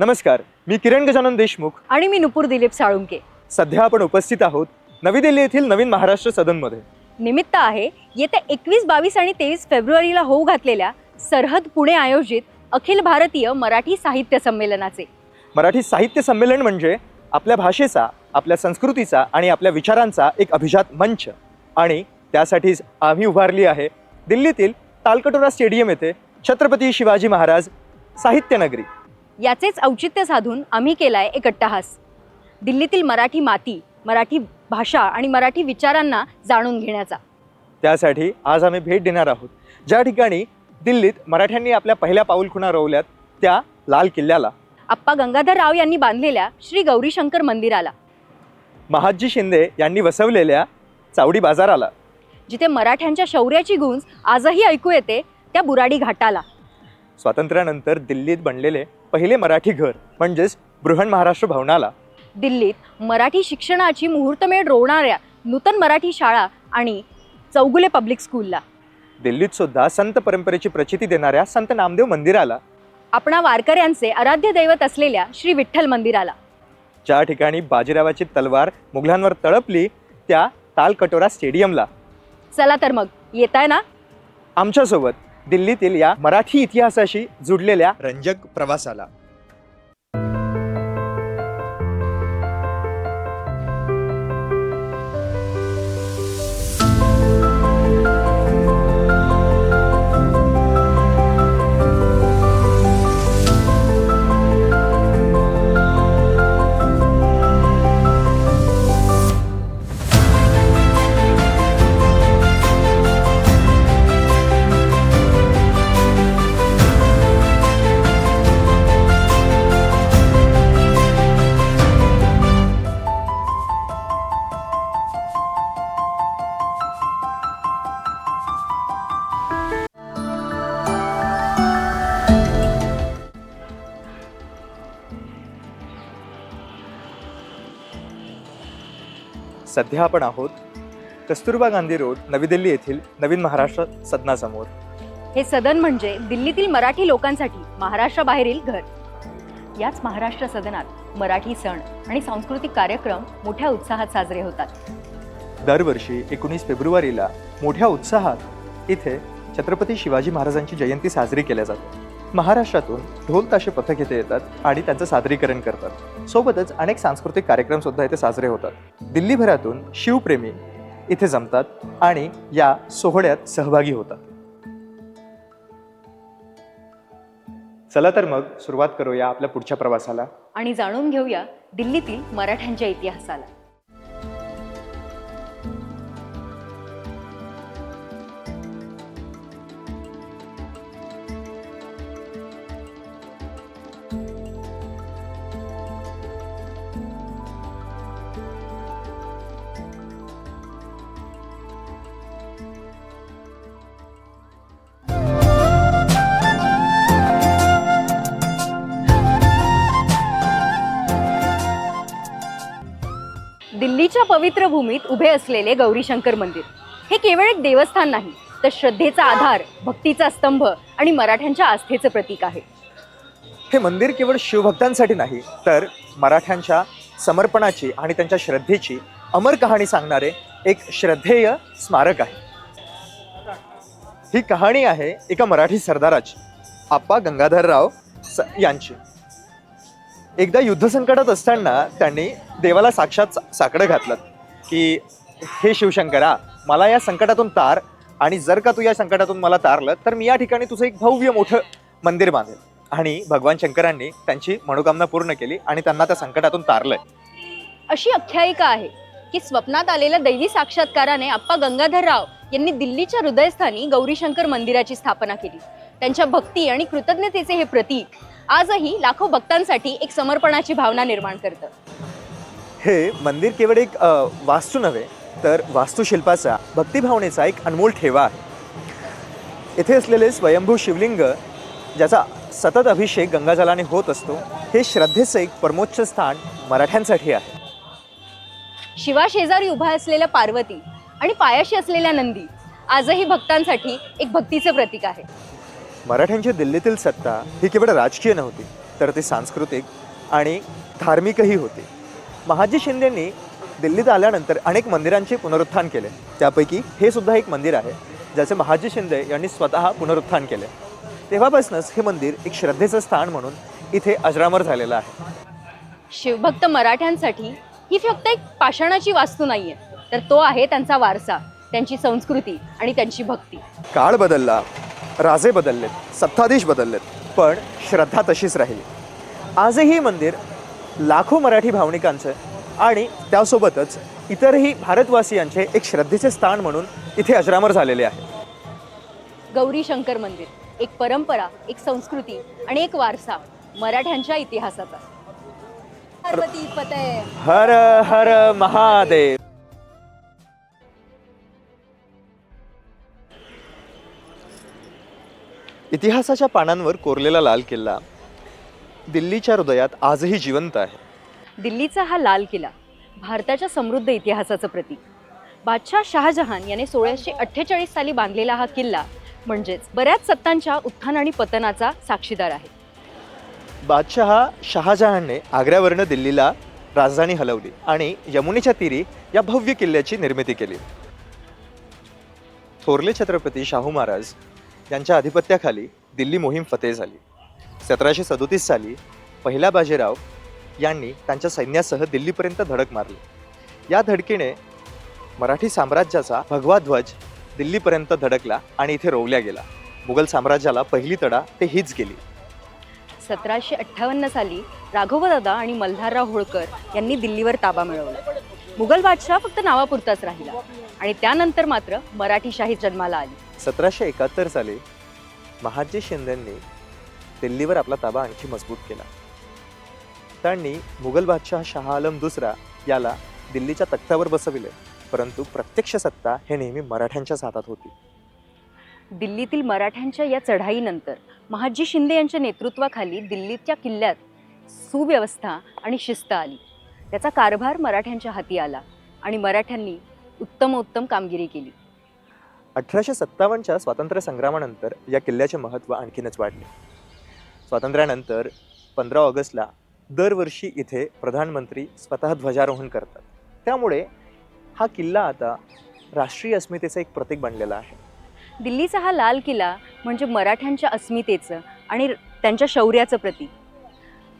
नमस्कार मी किरण गजानन देशमुख. आणि मी नुपूर दिलीप साळुंके. सध्या आपण उपस्थित आहोत नवी दिल्ली येथील नवीन महाराष्ट्र सदनमध्ये. निमित्त आहे येत्या एकवीस बावीस आणि तेवीस फेब्रुवारीला होऊ घातलेल्या सरहद पुणे आयोजित अखिल भारतीय मराठी साहित्य संमेलनाचे. मराठी साहित्य संमेलन म्हणजे आपल्या भाषेचा आपल्या संस्कृतीचा आणि आपल्या विचारांचा एक अभिजात मंच. आणि त्यासाठीच आम्ही उभारली आहे दिल्लीतील तालकटोरा स्टेडियम येथे छत्रपती शिवाजी महाराज साहित्य नगरी याचेच औचित्य साधून आम्ही केलाय एक अट्टहास. दिल्लीतील मराठी माती मराठी भाषा आणि मराठी विचारांना जाणून घेण्याचा. त्यासाठी आज आम्ही भेट देणार आहोत. ज्या ठिकाणी दिल्लीत मराठ्यांनी आपल्या पहिल्या पाऊलखुणा रोवल्यात त्या लाल किल्ल्याला. आप्पा गंगाधर राव यांनी बांधलेल्या श्री गौरीशंकर मंदिराला. महादजी शिंदे यांनी वसवलेल्या चावडी बाजाराला. जिथे मराठ्यांच्या शौर्याची गुंज आजही ऐकू येते त्या बुराडी घाटाला. स्वातंत्र्यानंतर दिल्लीत बनलेले पहिले मराठी घर म्हणजेच बृहण महाराष्ट्र भवनाला. दिल्लीत मराठी शिक्षणाची मुहूर्तमेढ रोवणाऱ्या नूतन मराठी शाळा आणि चौगुले पब्लिक स्कूलला. दिल्लीत सुद्धा संत परंपरेची प्रचिती देणाऱ्या संत नामदेव मंदिराला. आपणा वारकऱ्यांचे आराध्य दैवत असलेल्या श्री विठ्ठल मंदिराला. ज्या ठिकाणी बाजीरावाची तलवार मुघलांवर तळपली त्या तालकटोरा स्टेडियमला. चला तर मग येताय ना? आमच्यासोबत. दिल्लीतील या मराठी इतिहासाशी जुडलेल्या रंजक प्रवासाला. सध्या आपण आहोत कस्तुरबा गांधी रोड नवी दिल्ली येथील नवीन महाराष्ट्र सदनासमोर. हे सदन म्हणजे दिल्लीतील मराठी लोकांसाठी महाराष्ट्राबाहेरील घर. याच महाराष्ट्र सदनात मराठी सण आणि सांस्कृतिक कार्यक्रम मोठ्या उत्साहात साजरे होतात. दरवर्षी एकोणीस फेब्रुवारीला मोठ्या उत्साहात इथे छत्रपती शिवाजी महाराजांची जयंती साजरी केल्या जाते. महाराष्ट्रातून ढोल ताशे पथक इथे येतात आणि त्यांचं सादरीकरण करतात. सोबतच अनेक सांस्कृतिक कार्यक्रम सुद्धा इथे साजरे होतात. दिल्लीभरातून शिवप्रेमी इथे जमतात आणि या सोहळ्यात सहभागी होतात. चला तर मग सुरुवात करूया आपल्या पुढच्या प्रवासाला. आणि जाणून घेऊया दिल्लीतील मराठ्यांच्या इतिहासाला. दिल्लीच्या पवित्र भूमीत उभे असलेले गौरीशंकर मंदिर. हे केवळ एक देवस्थान नाही तर श्रद्धेचा आधार भक्तीचा स्तंभ आणि मराठ्यांच्या आस्थेचं प्रतीक आहे. हे मंदिर केवळ शिवभक्तांसाठी नाही तर मराठ्यांच्या समर्पणाची आणि त्यांच्या श्रद्धेची अमर कहाणी सांगणारे एक श्रद्धेय स्मारक आहे. ही कहाणी आहे एका मराठी सरदाराची आप्पा गंगाधरराव स यांची. एकदा युद्ध संकटात असताना त्यांनी देवाला साक्षात साकडं घातलं की हे शिवशंकरा मला या संकटातून तार आणि जर का तू या संकटातून मला तारलं तर मी या ठिकाणी तुझं एक भव्य मोठं मंदिर बांधेल. आणि भगवान शंकरांनी त्यांची मनोकामना पूर्ण केली आणि त्यांना त्या संकटातून तारलंय. अशी आख्यायिका आहे की स्वप्नात आलेल्या दैवी साक्षात्काराने आप्पा गंगाधरराव यांनी दिल्लीच्या हृदयस्थानी गौरीशंकर मंदिराची स्थापना केली. त्यांच्या भक्ती आणि कृतज्ञतेचे हे प्रतीक आजही लाखो भक्तांसाठी एक समर्पणाची भावना निर्माण करतं. हे मंदिर केवळ एक वास्तू नव्हे तर वास्तुशिल्पाचा भक्तिभावनेचा एक अनमोल ठेवा आहे. येथे असलेले स्वयंभू शिवलिंग ज्याचा सतत अभिषेक गंगाजलाने होत असतो हे श्रद्धेचं एक परमोच्च स्थान मराठ्यांसाठी आहे. शिवा शेजारी उभा असलेल्या पार्वती आणि पायाशी असलेल्या नंदी आजही भक्तांसाठी एक भक्तीचे प्रतीक आहे. मराठ्यांची दिल्लीतील सत्ता ही केवळ राजकीय नव्हती तर ती सांस्कृतिक आणि धार्मिकही होती. महाजी शिंदेंनी दिल्लीत आल्यानंतर अनेक मंदिरांचे पुनरुत्थान केले. त्यापैकी हे सुद्धा एक मंदिर आहे ज्याचे महाजी शिंदे यांनी स्वतः पुनरुत्थान केले. तेव्हापासूनच हे मंदिर एक श्रद्धेचं स्थान म्हणून इथे अजरामर झालेलं आहे. शिवभक्त मराठ्यांसाठी ही फक्त एक पाषाणाची वास्तू नाहीये तर तो आहे त्यांचा वारसा त्यांची संस्कृती आणि त्यांची भक्ती. काळ बदलला राजे बदललेत सत्ताधीश बदललेत पण श्रद्धा तशीच राहिली. आजही मंदिर लाखो मराठी भावनिकांचं आणि त्यासोबतच इतरही भारतवासियांचे एक श्रद्धेचे स्थान म्हणून इथे अजरामर झालेले आहे. गौरी शंकर मंदिर एक परंपरा एक संस्कृती आणि एक वारसा मराठ्यांच्या इतिहासाचा. हर हर महादेव. इतिहासाच्या पानांवर कोरलेला लाल किल्ला दिल्लीच्या हृदयात आजही जिवंत आहे. दिल्लीचा हा लाल किल्ला भारताच्या समृद्ध इतिहासाचं प्रतीक. बादशाह शहाजहान याने सोळाशे अठ्ठेचाळीस साली बांधलेला हा किल्ला म्हणजेच बऱ्याच सत्तांच्या उत्थान आणि पतनाचा साक्षीदार आहे. बादशहा शहाजहानने आग्र्यावरनं दिल्लीला राजधानी हलवली आणि यमुनेच्या तीरी या भव्य किल्ल्याची निर्मिती केली. थोरले छत्रपती शाहू महाराज यांच्या अधिपत्याखाली दिल्ली मोहीम फतेह झाली. सतराशे सदोतीस साली पहिला बाजीराव यांनी त्यांच्या सैन्यासह दिल्लीपर्यंत धडक मारली. या धडकीने मराठी साम्राज्याचा भगवा ध्वज दिल्लीपर्यंत धडकला आणि इथे रोवल्या गेला. मुघल साम्राज्याला पहिली तडा ते हीच गेली. सतराशे अठ्ठावन्न साली राघवदादा आणि मल्हारराव होळकर यांनी दिल्लीवर ताबा मिळवला. मुघल बादशाह फक्त नावापुरताच राहिला. आणि त्यानंतर मात्र मराठी शाही जन्माला आली. सतराशे एकाहत्तर साली महाजी शिंदेंनी दिल्लीवर आपला ताबा आणखी मजबूत केला. त्यांनी मुघल बादशाह शहा आलम दुसरा याला दिल्लीच्या तख्तावर बसविले परंतु प्रत्यक्ष सत्ता हे नेहमी मराठ्यांच्याच हातात होती. दिल्लीतील मराठ्यांच्या या चढाईनंतर महाजी शिंदे यांच्या नेतृत्वाखाली दिल्लीच्या किल्ल्यात सुव्यवस्था आणि शिस्त आली. त्याचा कारभार मराठ्यांच्या हाती आला आणि मराठ्यांनी उत्तम उत्तम कामगिरी केली. अठराशे सत्तावन्नच्या स्वातंत्र्य संग्रामानंतर या किल्ल्याचे महत्त्व आणखीनच वाढले. स्वातंत्र्यानंतर पंधरा ऑगस्टला दरवर्षी इथे प्रधानमंत्री स्वतः ध्वजारोहण करतात. त्यामुळे हा किल्ला आता राष्ट्रीय अस्मितेचं एक प्रतीक बनलेला आहे. दिल्लीचा हा लाल किल्ला म्हणजे मराठ्यांच्या अस्मितेचं आणि त्यांच्या शौर्याचं प्रतीक.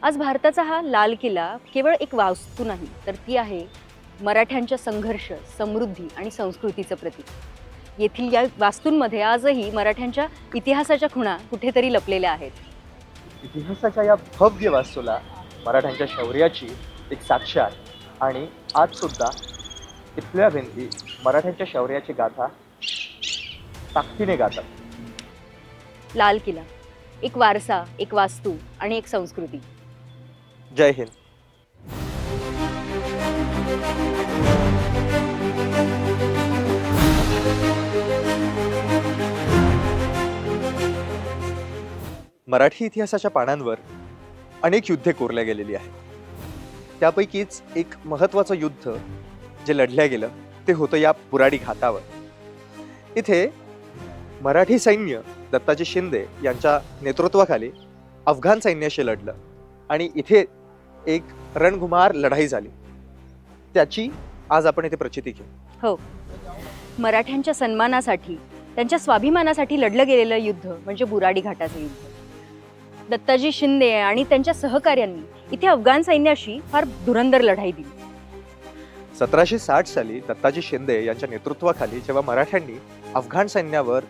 आज भारताचा हा लाल किल्ला केवळ एक वास्तू नाही तर ती आहे मराठ्यांच्या संघर्ष समृद्धी आणि संस्कृतीचं प्रतीक. येथील या वास्तूंमध्ये आजही मराठ्यांच्या इतिहासाच्या खुणा कुठेतरी लपलेल्या आहेत. इतिहासाच्या या भव्य वास्तूला मराठ्यांच्या शौर्याची एक साक्ष आहे. आणि आज सुद्धा इथल्या भिंती मराठ्यांच्या शौर्याची गाथा ताकदीने गातात. लाल किल्ला एक वारसा एक वास्तू आणि एक संस्कृती. जय हिंद. मराठी इतिहासाच्या पानांवर अनेक युद्धे कोरल्या गेलेली आहेत. त्यापैकीच एक महत्त्वाचं युद्ध जे लढल्या गेलं ते होतं या पुराडी घाटावर. इथे मराठी सैन्य दत्ताजी शिंदे यांच्या नेतृत्वाखाली अफगाण सैन्याशी लढलं आणि इथे एक रणकुमार लढाई झाली. त्याची आज आपण इथे प्रचिती घेऊ. हो. मराठ्यांच्या सन्मानासाठी त्यांच्या स्वाभिमानासाठी लढलं गेलेलं युद्ध म्हणजे बुराडी घाटाचं युद्ध. दत्ताजी शिंदे आणि त्यांच्या सहकाऱ्यांनी इथे अफगाण सैन्याशी फार धुरंधर लढाई दिली. सतराशे साठ साली दत्ताजी शिंदे यांच्या नेतृत्वाखाली जेव्हा मराठ्यांनी अफगाण सैन्यावर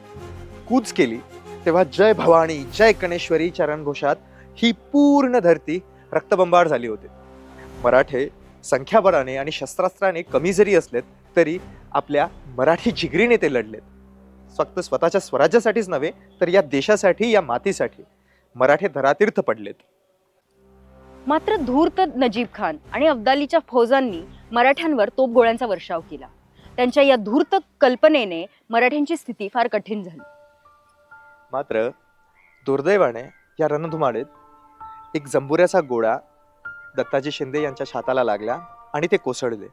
कूच केली तेव्हा जय भवानी जय कणेश्वरी चरणघोषात ही पूर्ण धरती रक्तबंबाळ झाली होती. मराठे संख्याबळाने आणि शस्त्रास्त्राने कमी जरी असलेत तरी आपल्या मराठी जिगरीने ते लढलेत. फक्त स्वतःच्या स्वराज्यासाठीच नव्हे तर या देशासाठी या मातीसाठी. मराठे धरातीर्थ पडलेत. मात्र धूर्त नजीब खान आणि अब्दालीच्या फौजांनी मराठ्यांवर तोपगोळ्यांचा वर्षाव केला. त्यांच्या या धूर्त कल्पनेने मराठ्यांची स्थिती फार कठीण झाली. मात्र दुर्दैवाने या रणधुमाळीत एक जंबुऱ्याचा गोळा दत्ताजी शिंदे यांच्या छाताला लागला आणि ते कोसळले.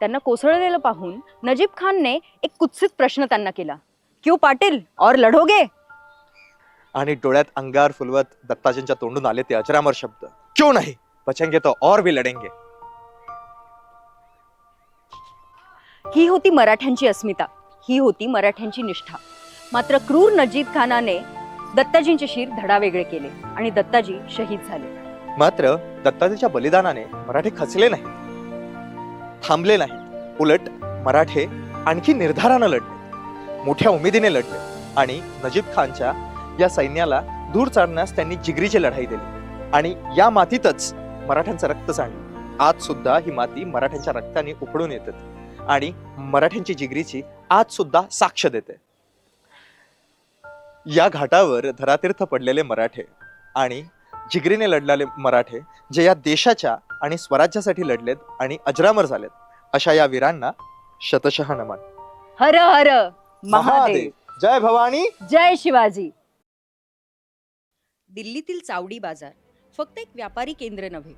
त्यांना कोसळलेलं पाहून नजीब खानने एक कुत्सित प्रश्न त्यांना केला. क्यू पाटील? और लढोगे? आणि डोळ्यात अंगार फुलवत दत्ताजींच्या तोंडून आले ते अजरामर शब्द. क्यों नाही? बचेंगे तो और भी लढेंगे ही होती मराठ्यांची अस्मिता. ही होती मराठ्यांची निष्ठा. मात्र क्रूर नजीद खानाने दत्ताजींचे शिर धडावेगळे केले आणि दत्ताजी शहीद झाले. मात्र दत्ताजीच्या बलिदानाने मराठे खचले नाहीत. थांबले नाहीत. उलट मराठे आणखी निर्धारानं लढले. मोठ्या उमेदीने लढले आणि नजीब खानच्या या सैन्याला दूर चालण्यास त्यांनी जिगरीची लढाई दिली. आणि या मातीतच मराठ्यांचं रक्त सांडलं आज सुद्धा ही माती मराठ्यांच्या रक्ताने उकळून येतात आणि मराठ्यांची जिगरीची आज सुद्धा साक्ष देते. या घाटावर धरातीर्थ पडलेले मराठे आणि जिगरीने लढलेले मराठे जे या देशाच्या आणि स्वराज्यासाठी लढलेत आणि अजरामर झालेत अशा या वीरांना शतशः नमन हर हर महादेव. जय भवानी. जय शिवाजी. दिल्लीतील चावडी बाजार फक्त एक व्यापारी केंद्र नव्हे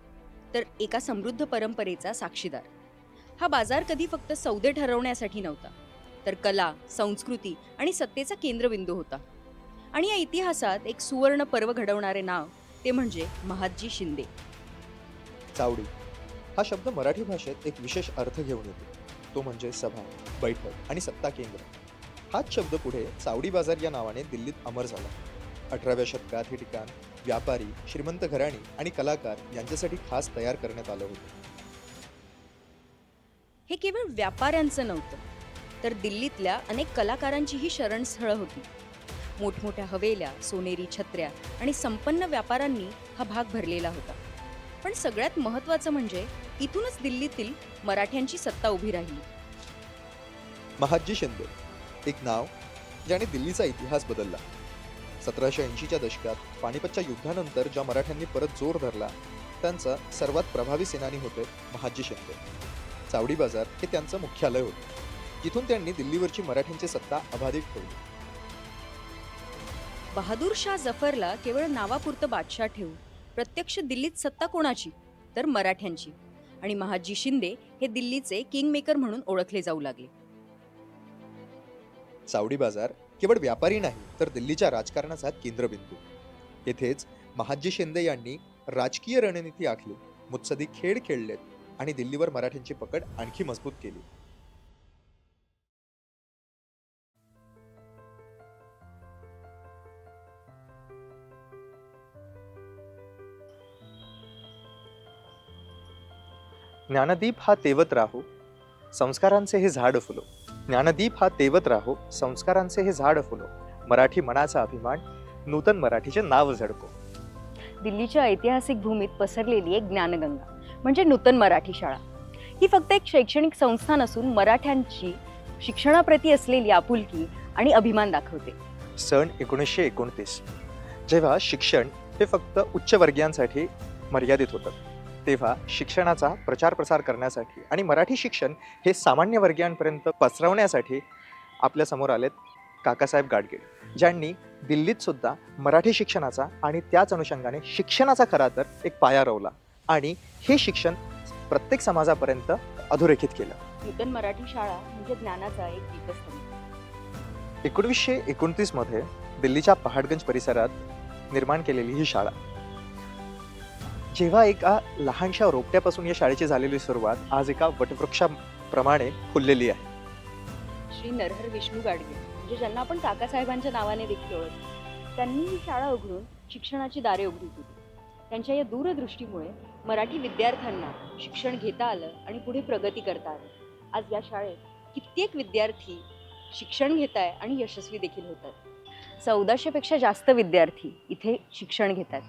तर एका समृद्ध परंपरेचा साक्षीदार. हा बाजार कधी फक्त सौदे ठरवण्यासाठी नव्हता तर कला संस्कृती आणि सत्तेचा केंद्रबिंदू होता. आणि या इतिहासात एक सुवर्ण पर्व घडवणारे नाव ते म्हणजे महादजी शिंदे. चावडी. हा शब्द मराठी भाषेत एक विशेष अर्थ घेऊन येतो. तो म्हणजे सभा बैठक आणि सत्ता केंद्र हाच शब्द पुढे चावडी बाजार या नावाने दिल्लीत अमर झाला. अठराव्या शतकात हे ठिकाण व्यापारी श्रीमंत घराणी आणि कलाकार यांच्यासाठी खास तयार करण्यात आलं होतं. हे केवळ व्यापाऱ्यांचं नव्हतं तर दिल्लीतल्या अनेक कलाकारांचीही शरणस्थळं होती. मोठमोठ्या हवेल्या सोनेरी छत्र्या आणि संपन्न व्यापाऱ्यांनी हा भाग भरलेला होता. पण सगळ्यात महत्त्वाचं म्हणजे इथूनच दिल्लीतील मराठ्यांची सत्ता उभी राहिली. महादजी शिंदे एक नाव ज्याने दिल्लीचा इतिहास बदलला. सतराशे ऐंशीच्या दशकात पानिपतच्या युद्धानंतर ज्या मराठ्यांनी परत जोर धरला त्यांचा सर्वात प्रभावी सेनानी होते महादजी शिंदे. चावडी बाजार हे त्यांचं मुख्यालय होतं जिथून त्यांनी दिल्लीवरची मराठ्यांची सत्ता अबाधित ठेवली. बहादूर शाह जफरला केवळ नावापुरतं बादशाह ठेवून प्रत्यक्ष दिल्लीत सत्ता कोणाची? तर मराठ्यांची. आणि महादजी शिंदे हे दिल्लीचे किंग मेकर म्हणून ओळखले जाऊ लागले. चावडी बाजार केवळ व्यापारी नाही तर दिल्लीच्या राजकारणाचा केंद्रबिंदू. येथेच महाजी शिंदे यांनी राजकीय रणनीती आखली मुत्सदी खेळ खेळलेत आणि दिल्लीवर मराठ्यांची पकड आणखी मजबूत केली. ज्ञानदीप हा तेवत राहू संस्कारांचे हे झाड फुलो. ज्ञानदीप हा तेवत राहो संस्कारांचे हे झाड फुलो. मराठी मनाचा अभिमान नूतन मराठीचे नाव झडको दिल्लीच्या ऐतिहासिक भूमीत पसरलेली एक ज्ञानगंगा म्हणजे नूतन मराठी शाळा. ही फक्त एक शैक्षणिक संस्था नसून मराठ्यांची शिक्षणाप्रती असलेली आपुलकी आणि अभिमान दाखवते. सन एकोणीसशे एकोणतीस. जेव्हा शिक्षण हे फक्त उच्चवर्गीयांसाठी मर्यादित होतं. तेव्हा शिक्षणाचा प्रचार प्रसार करण्यासाठी आणि मराठी शिक्षण हे सामान्य वर्गीयांपर्यंत पसरवण्यासाठी आपल्यासमोर आलेत काकासाहेब गाडगीळ ज्यांनी दिल्लीत सुद्धा मराठी शिक्षणाचा आणि त्याच अनुषंगाने शिक्षणाचा खरा तर एक पाया रोवला आणि हे शिक्षण प्रत्येक समाजापर्यंत अधोरेखित केलं. नूतन मराठी शाळा म्हणजे ज्ञानाचा एक दीपस्तंभ. एकोणीसशे एकोणतीसमध्ये दिल्लीच्या पहाडगंज परिसरात निर्माण केलेली ही शाळा. जेव्हा एका लहानशा रोपट्यापासून या शाळेची झालेली सुरुवात आज एका वटवृक्षाप्रमाणे फुललेली आहे. श्री नरहर विष्णू गाडगे म्हणजे ज्यांना आपण काकासाहेबांच्या नावाने देखील ओळखतो त्यांनी ही शाळा उघडून शिक्षणाची दारे उघडी केली. त्यांच्या या दूरदृष्टीमुळे मराठी विद्यार्थ्यांना शिक्षण घेता आलं आणि पुढे प्रगती करता आली. आज या शाळेत कित्येक विद्यार्थी शिक्षण घेत आहे आणि यशस्वी देखील होत आहेत चौदाशेपेक्षा जास्त विद्यार्थी इथे शिक्षण घेतात.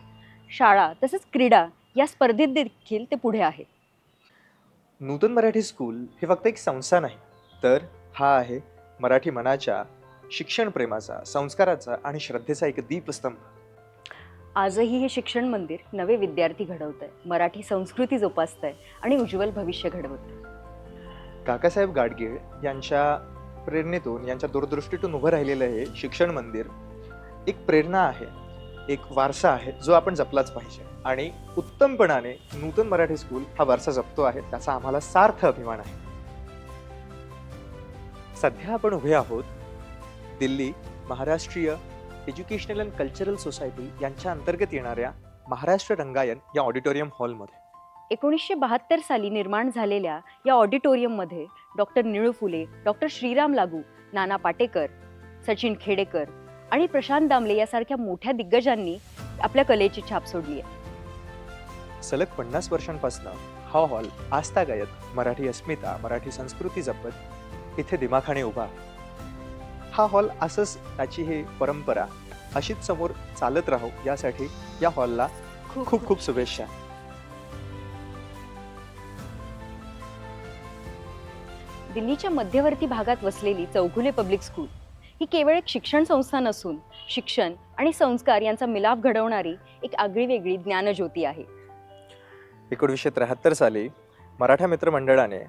शाळा तसेच क्रीडा या स्पर्धेत देखील ते पुढे आहेत नूतन मराठी स्कूल हे फक्त एक संस्था नाही तर हा आहे मराठी मनाच्या शिक्षण प्रेमाचा संस्काराचा आणि श्रद्धेचा एक दीपस्तंभ आजही हे शिक्षण मंदिर नवे विद्यार्थी घडवत आहे मराठी संस्कृती जोपासत आहे आणि उज्ज्वल भविष्य घडवत आहे काकासाहेब गाडगीळ यांच्या प्रेरणेतून यांच्या दूरदृष्टीतून उभं राहिलेलं हे शिक्षण मंदिर एक प्रेरणा आहे. एक वारसा आहे जो आपण जपलाच पाहिजे. आणि उत्तमपणाने नूतन मराठी स्कूल हा वारसा जपतो आहे त्याचा आम्हाला सार्थ अभिमान आहे. सध्या आपण उभे आहोत दिल्ली महाराष्ट्रीय एज्युकेशनल अँड कल्चरल सोसायटी यांच्या अंतर्गत येणाऱ्या महाराष्ट्र रंगायन या ऑडिटोरियम हॉलमध्ये एकोणीसशे बहात्तर साली निर्माण झालेल्या या ऑडिटोरियममध्ये डॉक्टर निळू फुले डॉक्टर श्रीराम लागू नाना पाटेकर सचिन खेडेकर आणि प्रशांत दामले यासारख्या मोठ्या दिग्गजांनी आपल्या कलेची छाप सोडली आहे सलग पन्नास वर्षांपासून हा हॉल आस्थागायत मराठी अस्मिता मराठी संस्कृती जपत इथे दिमाखाने उभा. हा हॉल असंच त्याची ही परंपरा अशीच समोर चालत राहो यासाठी या हॉलला खूप खूप शुभेच्छा दिल्लीच्या मध्यवर्ती भागात वसलेली चौघुले पब्लिक स्कूल ही केवळ एक शिक्षण संस्था नसून शिक्षण आणि संस्कार यांचा मिलाप घडवणारी एक आगळी वेगळी ज्ञानज्योती आहे. एकोणीसशे त्र्याहत्तर साली मराठा मित्र मंडळाने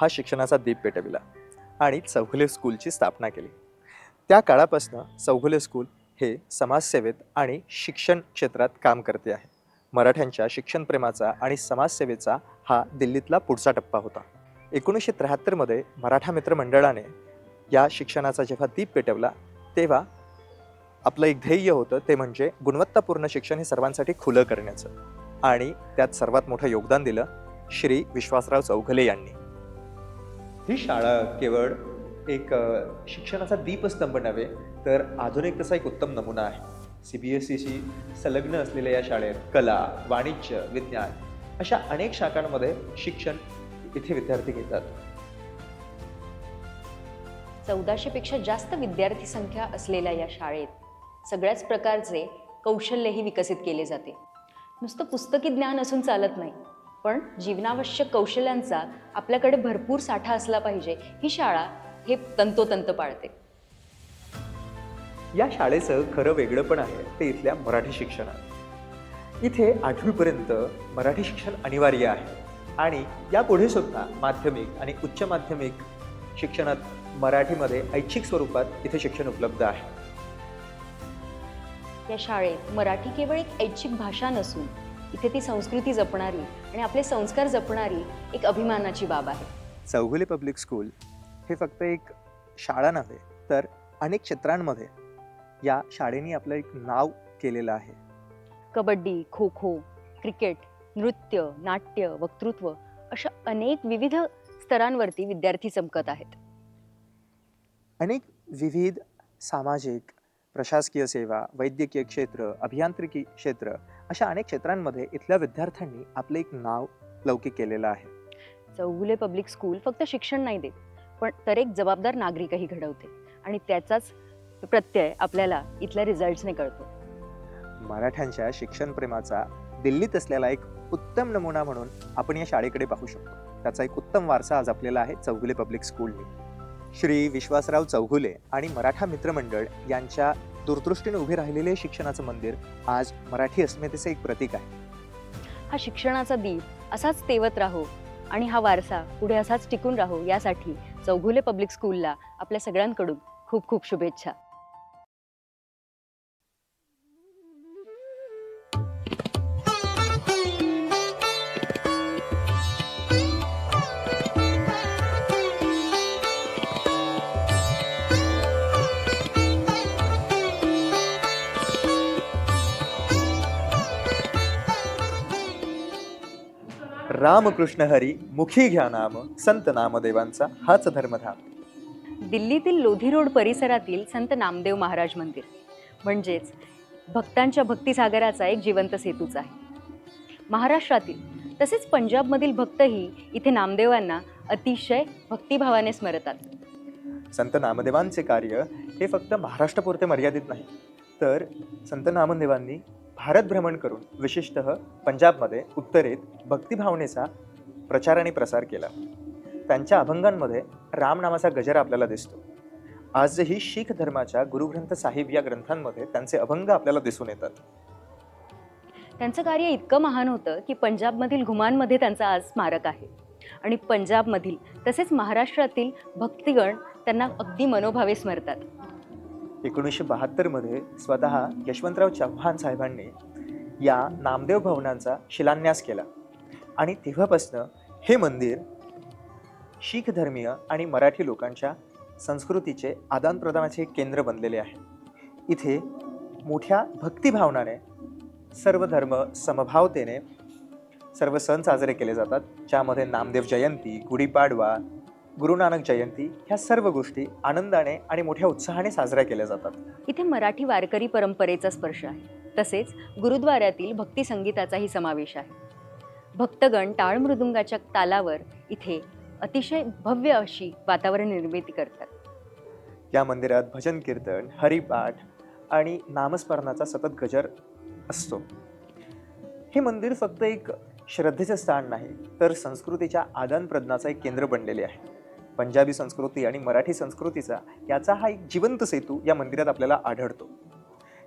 हा शिक्षणाचा दीप पेटविला आणि चौघुले स्कूलची स्थापना केली. त्या काळापासून चौघुले स्कूल हे समाजसेवेत आणि शिक्षण क्षेत्रात काम करते आहे. मराठ्यांच्या शिक्षण प्रेमाचा आणि समाजसेवेचा हा दिल्लीतला पुढचा टप्पा होता. एकोणीसशे त्र्याहत्तरमध्ये मराठा मित्र मंडळाने या शिक्षणाचा जेव्हा दीप पेटवला तेव्हा आपलं एक ध्येय होतं ते म्हणजे गुणवत्तापूर्ण शिक्षण हे सर्वांसाठी खुलं करण्याचं. आणि त्यात सर्वात मोठं योगदान दिलं श्री विश्वासराव चौघले यांनी. ही शाळा केवळ एक शिक्षणाचा दीपस्तंभ नव्हे तर आधुनिक तसा एक उत्तम नमुना आहे. सी बी एस सीशी संलग्न असलेल्या या शाळेत कला वाणिज्य विज्ञान अशा अनेक शाखांमध्ये शिक्षण इथे विद्यार्थी घेतात. चौदाशेपेक्षा जास्त विद्यार्थी संख्या असलेल्या या शाळेत सगळ्याच प्रकारचे कौशल्यही विकसित केले जाते. नुसतं पुस्तकी ज्ञान असून चालत नाही पण जीवनावश्यक कौशल्यांचा आपल्याकडे भरपूर साठा असला पाहिजे ही शाळा हे तंतोतंत पाळते. या शाळेचं खरं वेगळं पण आहे ते इथल्या मराठी शिक्षणात. इथे आठवीपर्यंत मराठी शिक्षण अनिवार्य आहे आणि यापुढे सुद्धा माध्यमिक आणि उच्च माध्यमिक शिक्षणात मराठीमध्ये ऐच्छिक स्वरूपात इथे शिक्षण उपलब्ध आहे. या शाळेत मराठी केवळ एक ऐच्छिक भाषा नसून इथे ती संस्कृती जपणारी आणि आपले संस्कार जपणारी एक अभिमानाची बाब आहे. चौगुले पब्लिक स्कूल हे फक्त एक शाळा नव्हे तर अनेक क्षेत्रांमध्ये या शाळेने आपलं एक नाव केलेलं आहे. कबड्डी खो खो क्रिकेट नृत्य नाट्य वक्तृत्व अशा अनेक विविध स्तरांवरती विद्यार्थी चमकत आहेत. अनेक विविध सामाजिक प्रशासकीय सेवा वैद्यकीय क्षेत्र अभियांत्रिकी क्षेत्र अशा अनेक क्षेत्रांमध्ये इथल्या विद्यार्थ्यांनी आपलं एक नाव लौकिक केलेलं आहे. चौगुले पब्लिक स्कूल फक्त शिक्षण नाही देत पण तर एक जबाबदार नागरिकही घडवते आणि त्याचाच प्रत्यय आपल्याला इथल्या रिझल्ट्सने कळतो. मराठ्यांच्या शिक्षण प्रेमाचा दिल्लीत असलेला एक उत्तम नमुना म्हणून आपण या शाळेकडे पाहू शकतो. त्याचा एक उत्तम वारसा आज आपल्याला आहे चौगुले पब्लिक स्कूलनी. श्री विश्वासराव चौघुले आणि मराठा मित्रमंडळ यांच्या दूरदृष्टीने उभे राहिलेले शिक्षणाचं मंदिर आज मराठी अस्मितेचे एक प्रतीक आहे. हा शिक्षणाचा दीप असाच तेवत राहो आणि हा वारसा पुढे असाच टिकून राहो यासाठी चौघुले पब्लिक स्कूलला आपल्या सगळ्यांकडून खूप खूप शुभेच्छा. रामकृष्ण हरी मुखी घ्या नाम संत नामदेवांचा हाच धर्मधाम. दिल्लीतील लोधी रोड परिसरातील संत नामदेव महाराज मंदिर. म्हणजेच भक्तांच्या भक्तिसागराचा एक जिवंत सेतूच आहे. महाराष्ट्रातील तसेच पंजाबमधील भक्तही इथे नामदेवांना अतिशय भक्तिभावाने स्मरतात. संत नामदेवांचे कार्य हे फक्त महाराष्ट्रापुरते मर्यादित नाही तर संत नामदेवांनी भारत भ्रमण करून विशेषतः पंजाबमध्ये उत्तरेत भक्तिभावनेचा प्रचार आणि प्रसार केला. त्यांच्या अभंगांमध्ये रामनामाचा गजर आपल्याला दिसतो. आजही शीख धर्माच्या गुरुग्रंथ साहिब या ग्रंथांमध्ये त्यांचे अभंग आपल्याला दिसून येतात. त्यांचं कार्य इतकं महान होतं की पंजाबमधील घुमानमध्ये त्यांचं आज स्मारक आहे. आणि पंजाबमधील तसेच महाराष्ट्रातील भक्तिगण त्यांना अगदी मनोभावे स्मरतात. एकोणीसशे बहात्तरमध्ये स्वतः यशवंतराव चव्हाण साहेबांनी या नामदेव भवनांचा शिलान्यास केला. आणि तेव्हापासनं हे मंदिर शीख धर्मीय आणि मराठी लोकांच्या संस्कृतीचे आदानप्रदानाचे केंद्र बनलेले आहे. इथे मोठ्या भक्तिभावनाने सर्व धर्म समभावतेने सर्व सण साजरे केले जातात. ज्यामध्ये नामदेव जयंती गुढीपाडवा गुरु नानक जयंती ह्या सर्व गोष्टी आनंदाने आणि मोठ्या उत्साहाने साजऱ्या केल्या जातात. इथे मराठी वारकरी परंपरेचा स्पर्श आहे. तसेच गुरुद्वाऱ्यातील भक्ती संगीताचाही समावेश आहे. भक्तगण टाळ मृदुंगाच्या तालावर इथे अतिशय भव्य अशी वातावरण निर्मिती करतात. या मंदिरात भजन कीर्तन हरिपाठ आणि नामस्मरणाचा सतत गजर असतो. हे मंदिर फक्त एक श्रद्धेचे स्थान नाही तर संस्कृतीच्या आदानप्रदानाचं एक केंद्र बनलेले आहे. पंजाबी संस्कृती आणि मराठी संस्कृतीचा याचा हा एक जिवंत सेतू या मंदिरात आपल्याला आढळतो.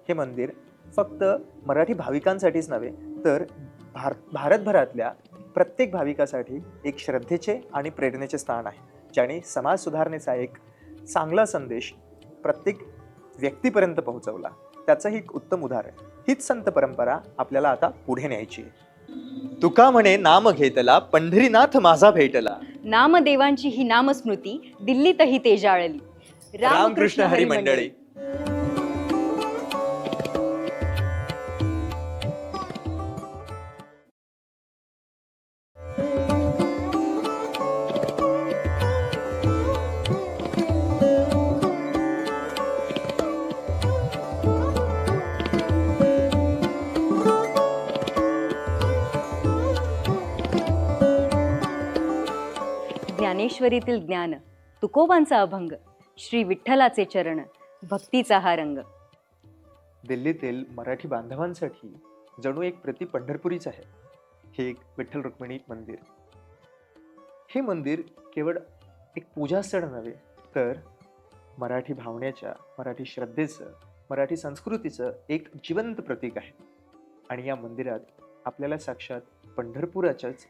हे मंदिर फक्त मराठी भाविकांसाठीच नव्हे तर भार भारतभरातल्या प्रत्येक भाविकासाठी एक श्रद्धेचे आणि प्रेरणेचे स्थान आहे ज्याने समाज सुधारणेचा एक चांगला संदेश प्रत्येक व्यक्तीपर्यंत पोहोचवला. त्याचं ही एक उत्तम उदाहरण. हीच संत परंपरा आपल्याला आता पुढे न्यायची आहे. तुका म्हणे नाम घेतला पंढरीनाथ माझा भेटला. नामदेवांची ही नामस्मृती दिल्लीतही तेजाळली. रामकृष्ण हरी मंडळी. ज्ञानेश्वरीतील ज्ञान तुकोबांचा अभंग श्री विठ्ठलाचे चरण भक्तीचा हा रंग. दिल्लीतील मराठी बांधवांसाठी जणू एक प्रति पंढरपुरीच आहे. हे एक विठ्ठल रुक्मिणी मंदिर. हे मंदिर केवळ एक पूजास्थळ नव्हे तर मराठी भावनेच्या मराठी श्रद्धेचं मराठी संस्कृतीचं एक जिवंत प्रतीक आहे. आणि या मंदिरात आपल्याला साक्षात पंढरपुराच्याच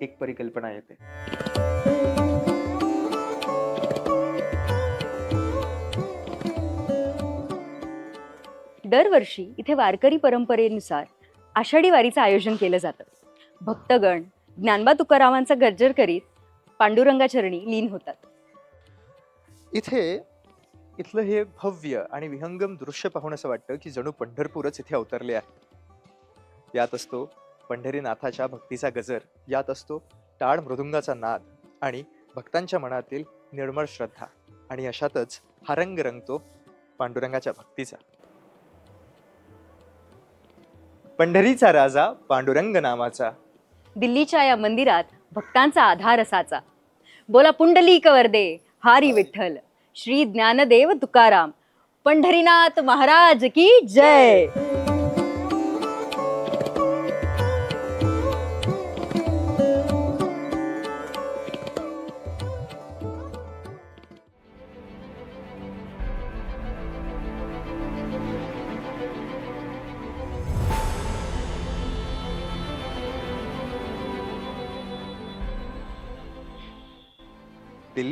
एक परिकल्पना येते. दरवर्षी इथे वारकरी परंपरेनुसार आषाढी वारीचं आयोजन केलं जातं. भक्तगण ज्ञानबा तुकारामांचा गज्जर करीत पांडुरंगाचरणी लीन होतात. इथे इथलं हे भव्य आणि विहंगम दृश्य पाहून असं वाटतं की जणू पंढरपूरच इथे अवतरले आहे. यात असतो पंढरीनाथाच्या भक्तीचा गजर यात असतो टाळ मृदुंगाचा नाद आणि भक्तांच्या मनातील निर्मळ श्रद्धा आणि अशातच हा रंग रंगतो पांडुरंगाच्या भक्तीचा. पंढरीचा राजा पांडुरंग नामाचा दिल्लीच्या या मंदिरात भक्तांचा आधार असाचा बोला पुंडलीक वर्दे हारी विठ्ठल श्री ज्ञानदेव तुकाराम पंढरीनाथ महाराज की जय!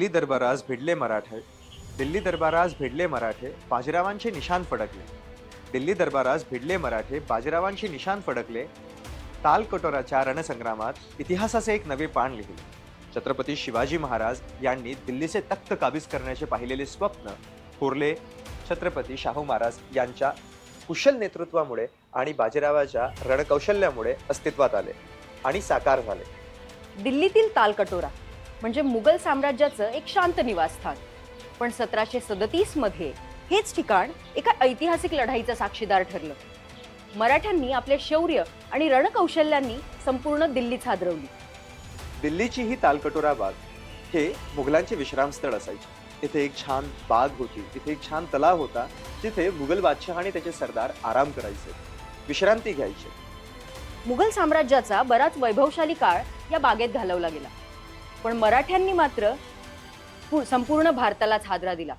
दिल्ली दरबारास भिडले मराठे. दिल्ली दरबारास भिडले मराठे बाजीरावांचे निशान फडकले. दिल्ली दरबारास भिडले मराठे बाजीरावांचे निशान फडकले. तालकटोराच्या रणसंग्रामात इतिहासाचे एक नवे पान लिहिले. छत्रपती शिवाजी महाराज यांनी दिल्लीचे तख्त काबीज करण्याचे पाहिलेले स्वप्न थोरले छत्रपती शाहू महाराज यांच्या कुशल नेतृत्वामुळे आणि बाजीरावाच्या रणकौशल्यामुळे अस्तित्वात आले आणि साकार झाले. दिल्लीतील तालकटोरा. म्हणजे मुघल साम्राज्याचं एक शांत निवासस्थान. पण सतराशे सदतीसमध्ये हेच ठिकाण एका ऐतिहासिक लढाईचं साक्षीदार ठरलं. मराठ्यांनी आपले शौर्य आणि रणकौशल्यांनी संपूर्ण दिल्लीच हादरवली. दिल्लीची ही तालकटोरा बाग हे मुघलांचे विश्रामस्थळ असायचे. इथे एक छान बाग होती इथे एक छान तलाव होता जिथे मुघल बादशहा आणि त्याचे सरदार आराम करायचे विश्रांती घ्यायचे. मुघल साम्राज्याचा बराच वैभवशाली काळ या बागेत घालवला गेला. पण मराठ्यांनी मात्र पु- संपूर्ण भारतालाच हादरा दिला.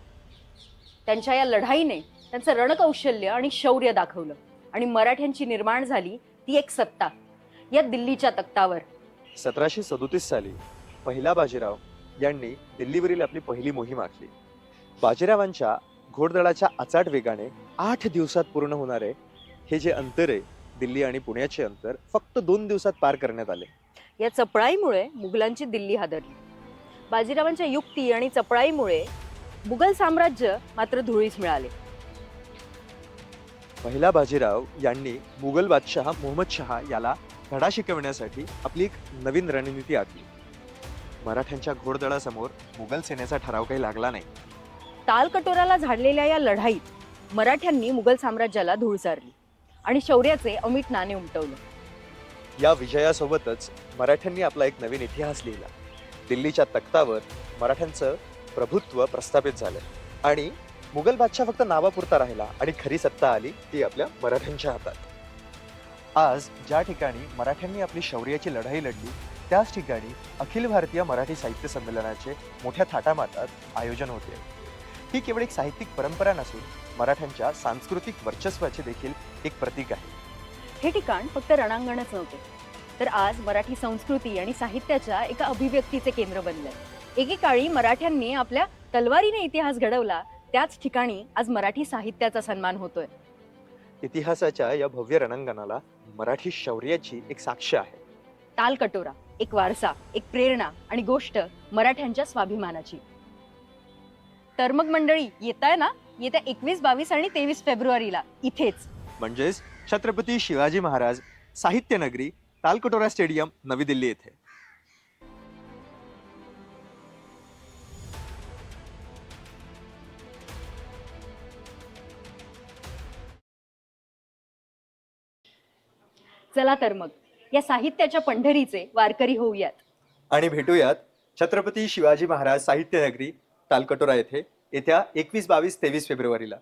त्यांच्या या लढाईने त्यांचं रणकौशल्य आणि शौर्य दाखवलं आणि मराठ्यांची निर्माण झाली ती एक सत्ता या दिल्लीच्या तख्तावर सतराशे सदोतीस साली पहिला बाजीराव यांनी दिल्लीवरील आपली पहिली मोहीम आखली. बाजीरावांच्या घोडदळाच्या अचाट वेगाने आठ दिवसात पूर्ण होणारे हे जे अंतर आहे दिल्ली आणि पुण्याचे अंतर फक्त दोन दिवसात पार करण्यात आले. या चपळाईमुळे मुघलांची दिल्ली हादरली. बाजीरावांच्या युक्ती आणि चपळाईमुळे मुघल साम्राज्य मात्र धुळीस मिळाले. पहिला बाजीराव यांनी मुघल बादशहा मोहम्मद शहा याला धडा शिकवण्यासाठी आपली एक नवीन रणनीती आखली. मराठ्यांच्या घोडदळासमोर मुघल सेनेचा ठराव काही लागला नाही. तालकटोराला झाडलेल्या या लढाईत मराठ्यांनी मुघल साम्राज्याला धूळ चारली आणि शौर्याचे अमिट नाणे उमटवलं. या विजयासोबतच मराठ्यांनी आपला एक नवीन इतिहास लिहिला. दिल्लीच्या तख्तावर मराठ्यांचं प्रभुत्व प्रस्थापित झालं आणि मुघल बादशाह फक्त नावापुरता राहिला आणि खरी सत्ता आली ती आपल्या मराठ्यांच्या हातात. आज ज्या ठिकाणी मराठ्यांनी आपली शौर्याची लढाई लढली त्याच ठिकाणी अखिल भारतीय मराठी साहित्य संमेलनाचे मोठ्या थाटामाटात आयोजन होते. ही केवळ एक साहित्यिक परंपरा नसून मराठ्यांच्या सांस्कृतिक वर्चस्वाचे देखील एक प्रतीक आहे. हे ठिकाण फक्त रणांगणच नव्हते. तर आज मराठी संस्कृती आणि साहित्याच्या एका अभिव्यक्तीचे केंद्र बनलंय. एकेकाळी मराठ्यांनी आपल्या तलवारीने इतिहास घडवला त्याच ठिकाणी आज मराठी साहित्याचा सन्मान होतोय. इतिहासाच्या या भव्य रणांगणाला मराठी शौर्याची एक साक्ष आहे. तालकटोरा एक वारसा एक प्रेरणा आणि गोष्ट मराठ्यांच्या स्वाभिमानाची. तर मग मंडळी येत आहे ना? येत्या एकवीस बावीस आणि तेवीस फेब्रुवारीला. इथेच. म्हणजेच छत्रपती शिवाजी महाराज साहित्य नगरी तालकटोरा स्टेडियम नवी दिल्ली येथे. चला तर मग या साहित्याच्या पंढरीचे वारकरी होऊयात. आणि भेटूयात छत्रपती शिवाजी महाराज साहित्य नगरी तालकटोरा येथे येत्या एकवीस बावीस तेवीस फेब्रुवारीला.